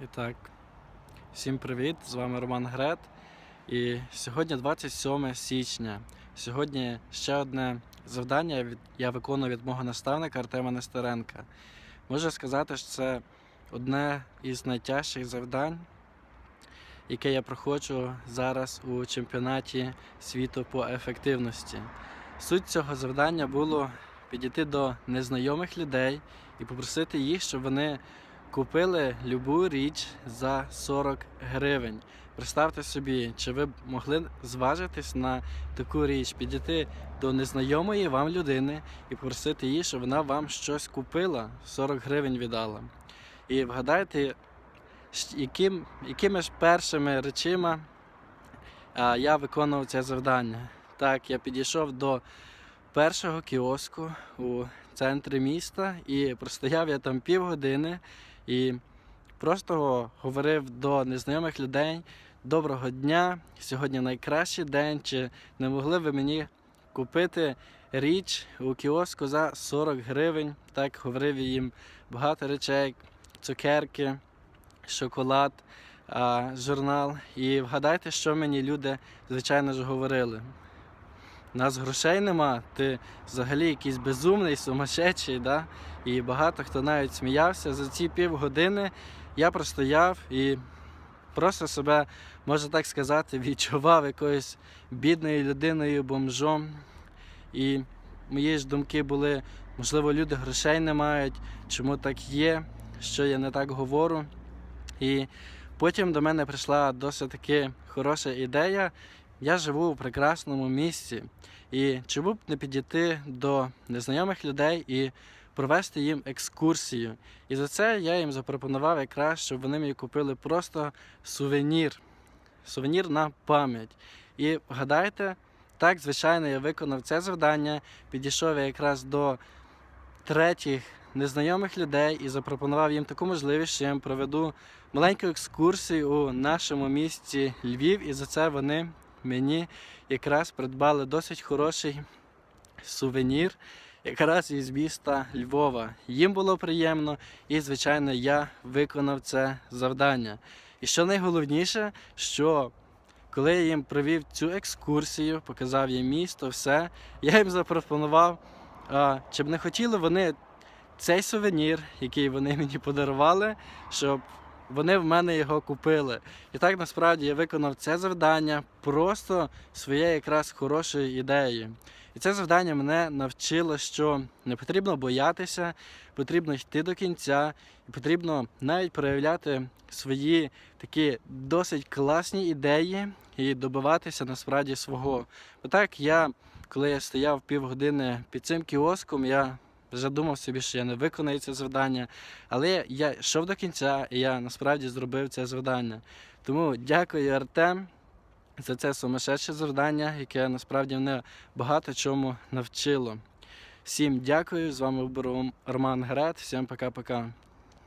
І так, всім привіт! З вами Роман Грет. І сьогодні 27 січня. Сьогодні ще одне завдання я виконую від мого наставника Артема Нестеренка. Можу сказати, що це одне із найтяжчих завдань, яке я проходжу зараз у чемпіонаті світу по ефективності. Суть цього завдання було підійти до незнайомих людей і попросити їх, щоб вони купили любу річ за 40 гривень. Представте собі, чи ви б могли зважитись на таку річ, підійти до незнайомої вам людини і попросити її, щоб вона вам щось купила, 40 гривень віддала. І вгадайте, яким, якими ж першими речима я виконував це завдання. Так, я підійшов до першого кіоску у центрі міста і простояв я там півгодини і просто говорив до незнайомих людей доброго дня, сьогодні найкращий день, чи не могли ви мені купити річ у кіоску за 40 гривень. Так говорив їм багато речей, цукерки, шоколад, журнал. І вгадайте, що мені люди, звичайно ж, говорили. Нас грошей нема, ти взагалі якийсь безумний, сумасшедший, да? І багато хто навіть сміявся. За ці півгодини я простояв і просто себе, можна так сказати, відчував якоюсь бідною людиною, бомжом. І мої ж думки були, можливо, люди грошей не мають, чому так є, що я не так говорю. І потім до мене прийшла досить таки хороша ідея. Я живу у прекрасному місці. І чому б не підійти до незнайомих людей і провести їм екскурсію. І за це я їм запропонував якраз, щоб вони мені купили просто сувенір. Сувенір на пам'ять. І гадайте, так, звичайно, я виконав це завдання, підійшов я якраз до третіх незнайомих людей і запропонував їм таку можливість, що я їм проведу маленьку екскурсію у нашому місті Львів, і за це вони мені якраз придбали досить хороший сувенір, якраз із міста Львова. Їм було приємно, і, звичайно, я виконав це завдання. І що найголовніше, що коли я їм провів цю екскурсію, показав їм місто, все, я їм запропонував, а, чи б не хотіли вони цей сувенір, який вони мені подарували, щоб вони в мене його купили. І так насправді я виконав це завдання просто своєю якраз хорошою ідеєю. І це завдання мене навчило, що не потрібно боятися, потрібно йти до кінця, і потрібно навіть проявляти свої такі досить класні ідеї і добиватися насправді свого. Бо так я, коли я стояв півгодини під цим кіоском, я вже думав собі, що я не виконаю це завдання. Але я йшов до кінця, і я насправді зробив це завдання. Тому дякую, Артем, за це сумасшедше завдання, яке насправді мене багато чому навчило. Всім дякую. З вами був Роман Грет. Всім пока-пока.